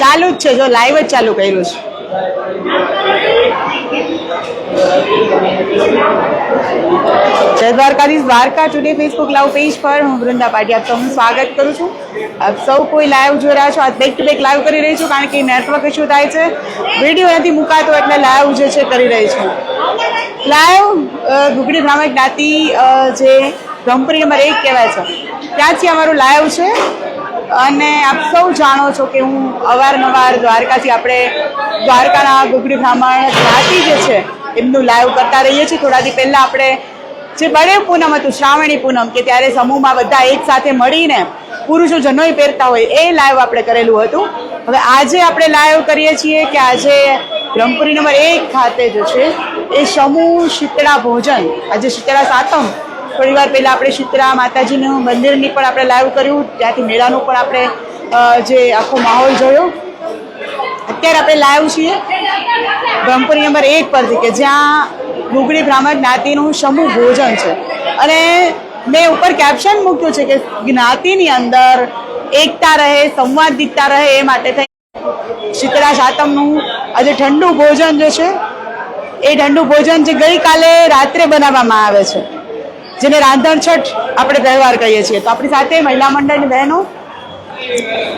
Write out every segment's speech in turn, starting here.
ચાલુ જ છે, જો લાઈવ જ ચાલુ કર્યું છે. જય Dwarkadhish, Dwarka today Facebook live page પર હું વૃંદા પાટી આપ સૌનું સ્વાગત કરું છું. સૌ કોઈ લાઈવ જોઈ રહ્યા છો આ બેક ટુ લાઈવ કરી રહી છું, કારણ કે નેટવર્ક ઇશ્યુ થાય છે. વીડિયો નથી મુકાતો, એટલે લાઈવ જે છે, કરી રહી છું. લાઈવ ઘૂગડી બ્રાહ્મણ જ્ઞાતિ જે બ્રહ્મપુરી નંબર એક કહેવાય છે. ત્યાંથી અમારું લાઈવ છે અને આપ સૌ જાણો છો કે હું અવારનવાર દ્વારકાથી આપણે દ્વારકાના ગુગડી બ્રાહ્મણ જ્ઞાતિ જે છે, એમનું લાઈવ કરતા રહીએ છીએ. થોડા દી પહેલાં આપણે જે બળે પૂનમ હતું, શ્રાવણી પૂનમ, કે ત્યારે સમૂહમાં બધા એક સાથે મળીને પુરુષો જનોય પહેરતા હોય, એ લાઈવ આપણે કરેલું હતું. હવે આજે આપણે લાઈવ કરીએ છીએ કે આજે બ્રહ્મપુરી નંબર એક ખાતે જે છે, એ સમૂહ શીતળા ભોજન, આજે શીતળા સાતમ થોડી વાર પહેલાં આપણે શીતળા માતાજીનું મંદિરની પણ આપણે લાઈવ કર્યું. ત્યાંથી મેળાનું પણ આપણે જે આખો માહોલ જોયો. અત્યારે આપણે લાઈવ છીએ બ્રહ્મપુરી નંબર એક પરથી કે જ્યાં ગુગળી બ્રાહ્મણ જ્ઞાતિનું સમૂહ ભોજન છે. અને મેં ઉપર કેપ્શન મૂક્યું છે કે જ્ઞાતિની અંદર એકતા રહે, સંવાદિતતા રહે એ માટે થઈ. શીતળા સાતમનું આજે ઠંડુ ભોજન જે છે, એ ઠંડુ ભોજન જે ગઈકાલે રાત્રે બનાવવામાં આવે છે. જેને રાંધણ છઠ આપણે તહેવાર કહીએ છીએ. તો આપણી સાથે મહિલા મંડળની બહેનો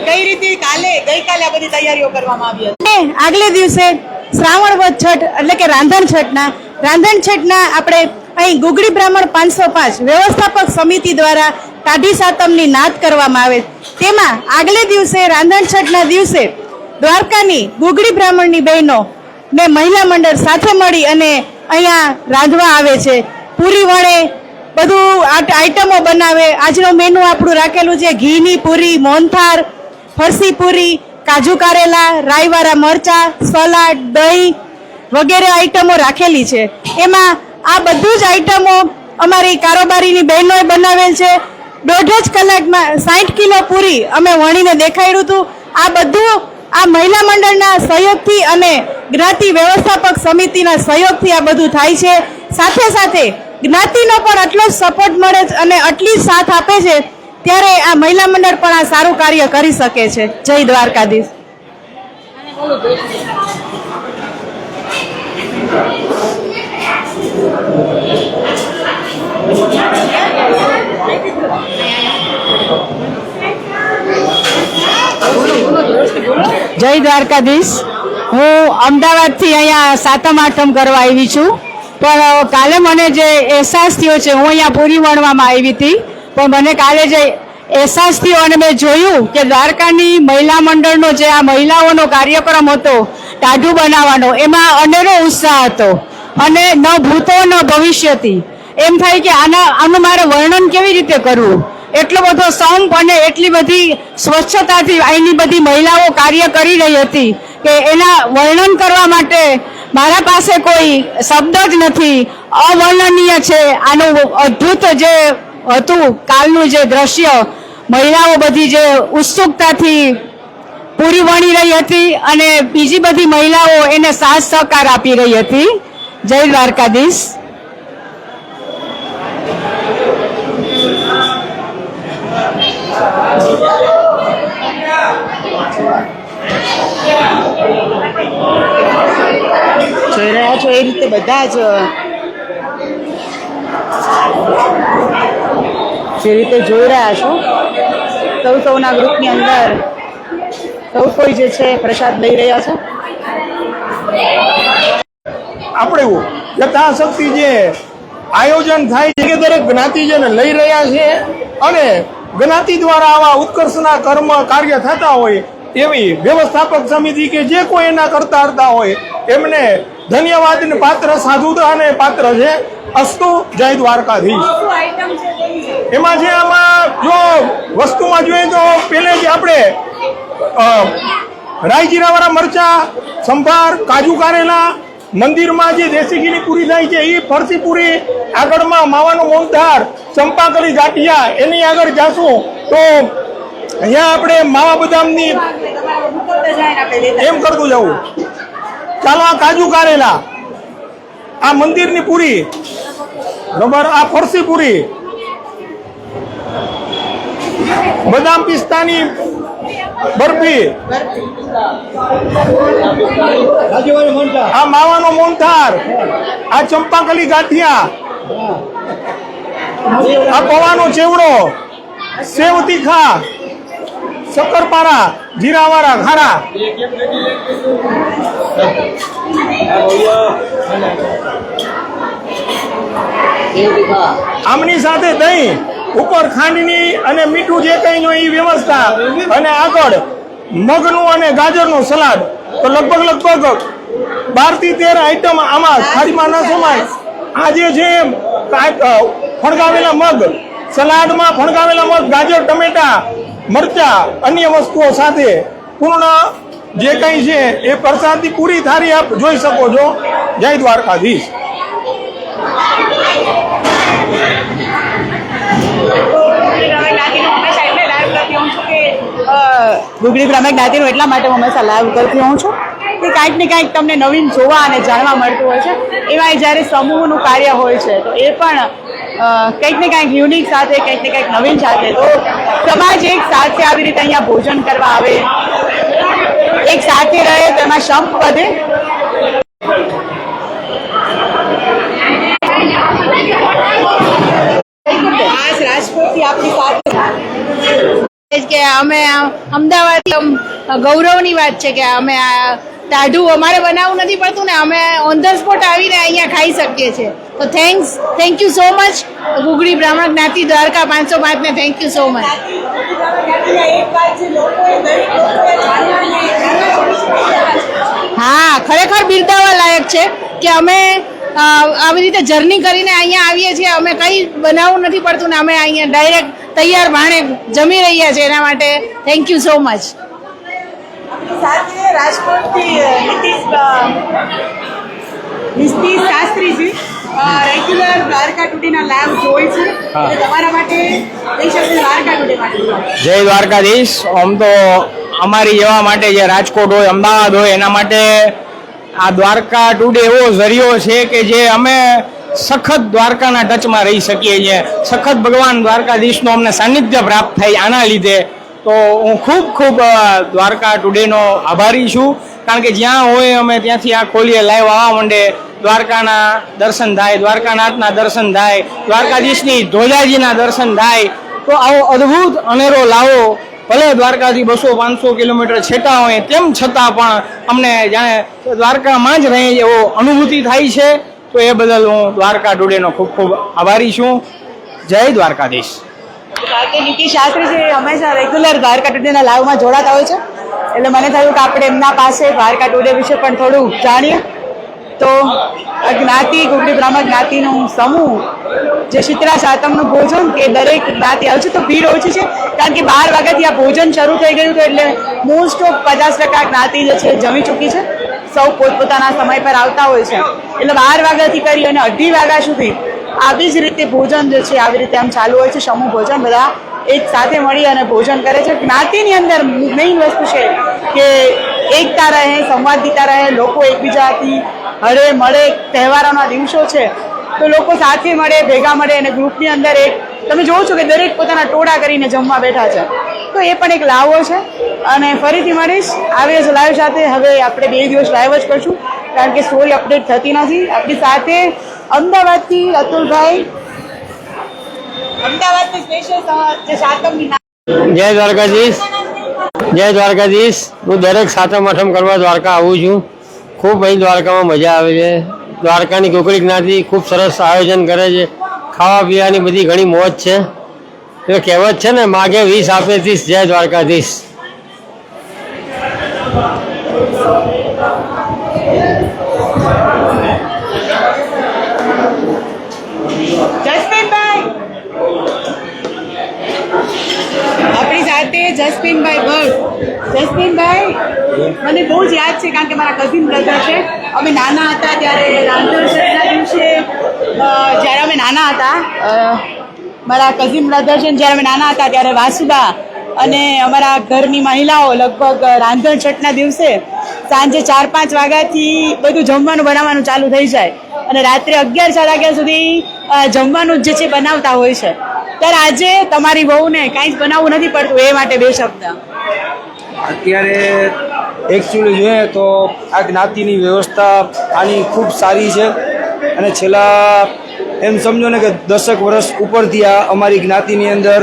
કઈ રીતે કાલે, ગઈકાલે આ બધી તૈયારીઓ કરવામાં આવી હતી? આગલે દિવસે શ્રાવણ વદ છઠ, એટલે કે રાંધણ છઠના રાંધણ છઠના આપણે અહીં ગુગડી બ્રાહ્મણ પાંચસો પાંચ વ્યવસ્થાપક સમિતિ દ્વારા કાઢી સાતમની નાદ કરવામાં આવે. તેમાં આગલે દિવસે રાંધણ છઠના દિવસે દ્વારકાની ગુગડી બ્રાહ્મણની બહેનો ને મહિલા મંડળ સાથે મળી અને અહીંયા રાંધવા આવે છે. પૂરી વણે બધું આઈટમો બનાવે. આજનો મેનુ આપણું રાખેલું છે ઘીની પૂરી, મોહનથાળ, ફરસી પૂરી, કાજુ કારેલા રાઈવાળા મરચા, સલાડ, દહીં વગેરે આઈટમો રાખેલી છે. એમાં આ બધું જ આઈટમો અમારી કારોબારીની બહેનોએ બનાવેલ છે. દોઢ જ કલાકમાં સાઠ કિલો પૂરી અમે વણીને દેખાડ્યું હતું. આ બધું આ મહિલા મંડળના સહયોગથી અને જ્ઞાતિ વ્યવસ્થાપક સમિતિના સહયોગથી આ બધું થાય છે. સાથે સાથે જ્ઞાતિનો પણ આટલો જ સપોર્ટ મળે છે અને આટલી સાથ આપે છે, ત્યારે આ મહિલા મંડળ પણ આ સારું કાર્ય કરી શકે છે. જય દ્વારકાધીશ. જય દ્વારકાધીશ. હું અમદાવાદથી અહીંયા સાતમ આઠમ કરવા આવી છું. પણ કાલે મને જે અહેસાસ થયો છે, હું અહીંયા પૂરી વણવામાં આવી હતી. પણ મને કાલે જે અહેસાસ થયો અને મેં જોયું કે દ્વારકાની મહિલા મંડળનો જે આ મહિલાઓનો કાર્યક્રમ હતો, ટાઢું બનાવવાનો, એમાં અનેરો ઉત્સાહ હતો. અને ન ભૂતો, ન ભવિષ્યથી એમ થાય કે આના, આનું મારે વર્ણન કેવી રીતે કરવું? એટલો બધો સંપ અને એટલી બધી સ્વચ્છતાથી અહીંની બધી મહિલાઓ કાર્ય કરી રહી હતી કે એના વર્ણન કરવા માટે મારા પાસે કોઈ શબ્દ જ નથી. અવર્ણનીય છે. આનું અદ્ભુત જે હતું, કાલનું જે દ્રશ્ય, મહિલાઓ બધી જે ઉત્સુકતાથી પૂરી વણી રહી હતી અને બીજી બધી મહિલાઓ એને સાથ સહકાર આપી રહી હતી. જય દ્વારકાધીશ. જોઈ રીતે બધા જ જે રીતે જોઈ રહ્યા છો. સૌ સૌના ગ્રુપની અંદર સૌ કોઈ જે છે પ્રસાદ લઈ રહ્યા છે. આપણે યથાશક્તિ જે આયોજન થાય છે કે દરેક જ્ઞાતિજન લઈ રહ્યા છે અને જ્ઞાતિ દ્વારા આવા ઉત્કર્ષના કર્મ કાર્ય થતા હોય એવી વ્યવસ્થાપક સમિતિ કે જે કોઈ એના કરતા કરતા હોય એમને ધન્યવાદને પાત્ર સાધુતાને પાત્ર છે. અસ્તુ જય દ્વારકાધીશ. એમાં છે આમાં જો વસ્તુમાં જોઈએ તો પેલે જે આપણે રાઈ જીરાવાળા મરચા સંભાર કાજુ કારેલા મંદિરમાં જે દેશી ઘીની પૂરી થાય છે એ ફરસી પૂરી આગળમાં માવાનો મોલધાર ચંપાકલી ગાંઠિયા એની આગળ જાશું તો અહીંયા આપણે માવા બદામની એમ કરતું જવું ચાલો આ કાજુ કારેલા. આ મંદિરની પૂરી. બરાબર આ ફરસી પૂરી. બદામ પિસ્તાની બરફી. આ માવાનો મોનથાર. આ ચંપાકલી ગાંઠિયા. આ પવાનો ચેવડો. સેવ તીખા. શક્કરપારા. જીરાવાળા ખારા આમની સાથે દહીં, ઉપર ખાંડની અને મીઠું જે કંઈ એ વ્યવસ્થા. અને આગળ મગનું અને ગાજરનું સલાડ. તો લગભગ લગભગ બારથી તેર આઈટમ આમાં થાળીમાં ન સમાય. આજે જે ફણગાવેલા મગ. સલાડમાં ફણગાવેલા મગ, ગાજર, ટમેટા મરચા, અન્ય વસ્તુઓ સાથે પૂર્ણ જે કંઈ છે એ પ્રસાદની પૂરી થાળી આપ જોઈ શકો છો. જય દ્વારકાધીશ. ગુગળી બ્રાહ્મણ જ્ઞાતિનું એટલા માટે હું હંમેશા લાઈવ કરતી હોઉં છું કે કાંઈક ને કાંઈક તમને નવીન જોવા અને જાણવા મળતું હોય છે. એવાય જ્યારે સમૂહનું કાર્ય હોય છે, તો એ પણ કંઈક ને કંઈક યુનિક સાથે, કંઈક ને કંઈક નવીન સાથે. તો સમાજ એક સાથે આવી રીતે અહીંયા ભોજન કરવા આવે. એક સાથે રહે, તેમાં શંપ વધે. રાજકોટથી આપણી સાથે. અમે અમદાવાદ ગૌરવની વાત છે કે અમે આ ટાઢું અમારે બનાવવું નથી પડતું ને અમે ઓન ધ સ્પોટ આવીને અહીંયા ખાઈ શકીએ છીએ. તો thanks thank you so much Gugali બ્રાહ્મણ જ્ઞાતિ દ્વારકા પાંચસો પાંચને થેન્ક યુ સો મચ હા, ખરેખર બિરદાવા લાયક છે કે અમે આવી રીતે જર્ની કરીને અહીંયા આવીએ છીએ. અમે કંઈ બનાવવું નથી પડતું ને અમે અહીંયા ડાયરેક્ટ તૈયાર ભાણે જમી રહ્યા છીએ એના માટે. થેન્ક યુ સો મચ સાથે રાજકોટથી નીતિશ અ, શાસ્ત્રીજી રેગ્યુલર દ્વારકા ટુડીના લાઈવ જોઈ છે. તમારા માટે દ્વારકા ટુડે માટે. જય દ્વારકાધીશ. આમ તો અમારી જેવા માટે જે રાજકોટ હોય અમદાવાદ હોય એના માટે આ દ્વારકા ટુડે એવો જરિયો છે કે જે અમે સખત દ્વારકાના ટચમાં રહી શકીએ છીએ. સખત ભગવાન દ્વારકાધીશનું અમને સાનિધ્ય પ્રાપ્ત થાય આના લીધે. તો હું ખૂબ ખૂબ દ્વારકા ટુડેનો આભારી છું. કારણ કે જ્યાં હોય અમે ત્યાંથી આ ખોલીએ લાઈવ આવવા માંડે. દ્વારકાના દર્શન થાય, દ્વારકાનાથના દર્શન થાય, દ્વારકાધીશની ધોજાજીના દર્શન થાય. તો આવો અદ્ભુત અનેરો લાવો. ભલે દ્વારકાથી બસો, પાંચસો કિલોમીટર છેટા હોય, તેમ છતાં પણ અમને જાણે દ્વારકામાં જ રહી એવો અનુભૂતિ થાય છે. તો એ બદલ હું દ્વારકા ટુડેનો ખૂબ ખૂબ આભારી છું. જય દ્વારકાધીશ. કારણ કે નીતિ શાસ્ત્રી છે હંમેશા રેગ્યુલર દ્વારકા ટુડેના લાઈવમાં જોડાતા હોય છે. એટલે મને થયું કે આપણે એમના પાસે દ્વારકા ટુડે વિશે પણ થોડું જાણીએ. તો જ્ઞાતિ ગુગડી બ્રાહ્મણ જ્ઞાતિનું સમૂહ જે શીતળા સાતમનું ભોજન કે દરેક જ્ઞાતિ આવશે તો ભીડ ઓછી છે. કારણ કે બાર વાગ્યાથી આ ભોજન શરૂ થઈ ગયું હતું, એટલે મોસ્ટ ઓફ પચાસ ટકા જ્ઞાતિ જે છે, જમી ચૂકી છે. સૌ પોતપોતાના સમય પર આવતા હોય છે. એટલે બાર વાગ્યાથી કરી અને અઢી વાગ્યા સુધી આવી જ રીતે ભોજન જે છે, આવી રીતે આમ ચાલુ હોય છે, સમૂહ ભોજન, બધા એક સાથે મળી અને ભોજન કરે છે. જ્ઞાતિની અંદર મેઇન વસ્તુ છે કે એકતા રહે, સંવાદિતા રહે, લોકો એકબીજાથી હળે મળે, તહેવારોના દિવસો છે. તો લોકો સાથે મળે, ભેગા મળે અને ગ્રુપની અંદર એક તમે જોવો છો કે દરેક પોતાના ટોળા કરીને જમવા બેઠા છે. તો એ પણ એક લાવો છે. અને ફરીથી મળીશ. આવી જ લાઈવ સાથે. હવે આપણે બે દિવસ લાઈવ જ કરશું. કારણ કે સ્ટોરી અપડેટ થતી નથી. આપણી સાથે અમદાવાદથી અતુલભાઈ. અમદાવાદની સ્પેશિયલ જય દ્વારકાધીશ. જય દ્વારકાધીશ. હું દરેક સાતમ, આઠમ કરવા દ્વારકા આવું છું. ખૂબ અહીં દ્વારકામાં મજા આવે છે. દ્વારકાની કોકડી જ્ઞાતિ ખૂબ સરસ આયોજન કરે છે. ખાવા પીવાની બધી ઘણી મોજ છે. એ કહેવત છે ને, માગે વીસ, આપે ત્રીસ. જય દ્વારકાધીશ. આપણી સાથે જસમીનભાઈ ભટ્ટ. જસમીનભાઈ, મને બહુ જ યાદ છે કારણ કે મારા કઝિન બ્રધર છે. અમે નાના હતા ત્યારે રાંધણસરના દિવસે જ્યારે અમે નાના હતા મારા કઝિન બ્રધર છે જ્યારે અમે નાના હતા ત્યારે વાસુદા અને અમારા ઘરની મહિલાઓ લગભગ રાંધણ છઠના દિવસે સાંજે ચાર પાંચ વાગ્યાથી બધું જમવાનું બનાવવાનું ચાલુ થઈ જાય. અને રાત્રે અગિયાર ચાર વાગ્યા સુધી જમવાનું જ છે બનાવતા હોય છે. ત્યારે આજે તમારી વહુને કાંઈ જ બનાવવું નથી પડતું એ માટે બે શબ્દ. અત્યારે એકચ્યુઅલી જોઈએ તો આ જ્ઞાતિની વ્યવસ્થા આની ખૂબ સારી છે. અને છેલ્લા એમ સમજો ને કે દસક વર્ષ ઉપરથી આ અમારી જ્ઞાતિની અંદર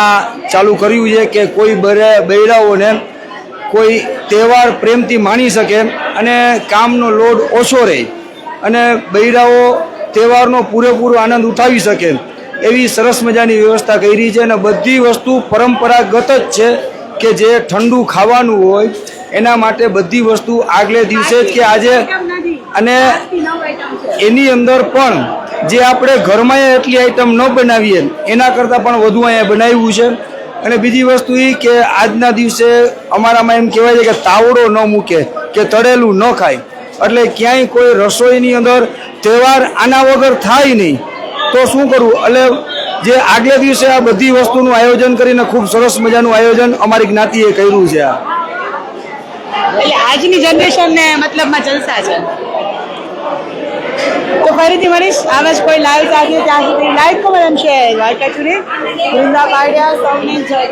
આ ચાલુ કર્યું છે કે કોઈ બરે બૈરાઓને કોઈ તહેવાર પ્રેમથી માણી શકે અને કામનો લોડ ઓછો રહે અને બૈરાઓ તહેવારનો પૂરેપૂરો આનંદ ઉઠાવી શકે એવી સરસ મજાની વ્યવસ્થા કરી છે અને બધી વસ્તુ પરંપરાગત જ છે કે જે ઠંડુ ખાવાનું હોય એના માટે બધી વસ્તુ આગલે દિવસે જ કે આજે અને એની અંદર પણ જે આપણે ઘરમાં એટલી આઈટમ ન બનાવીએ એના કરતાં પણ વધુ અહીંયા બનાવ્યું છે. અને બીજી વસ્તુ એ કે આજના દિવસે અમારામાં એમ કહેવાય છે કે તાવડો ન મૂકે, કે તળેલું ન ખાય. એટલે ક્યાંય કોઈ રસોઈની અંદર તહેવાર આના વગર થાય નહીં. તો શું કરવું એટલે જે આગલે દિવસે આ બધી વસ્તુનું આયોજન કરીને ખૂબ સરસ મજાનું આયોજન અમારી જ્ઞાતિએ કર્યું છે આજની જનરેશનને મતલબમાં જલસા છે. તો ફરીથી મળીશ. આવા જ કોઈ લાઈવ સાથે ત્યાં સુધી. લાઈક કમેન્ટ એન્ડ શેર વાર્તા ચુરી વૃંદા પાડ્યા. સૌને જય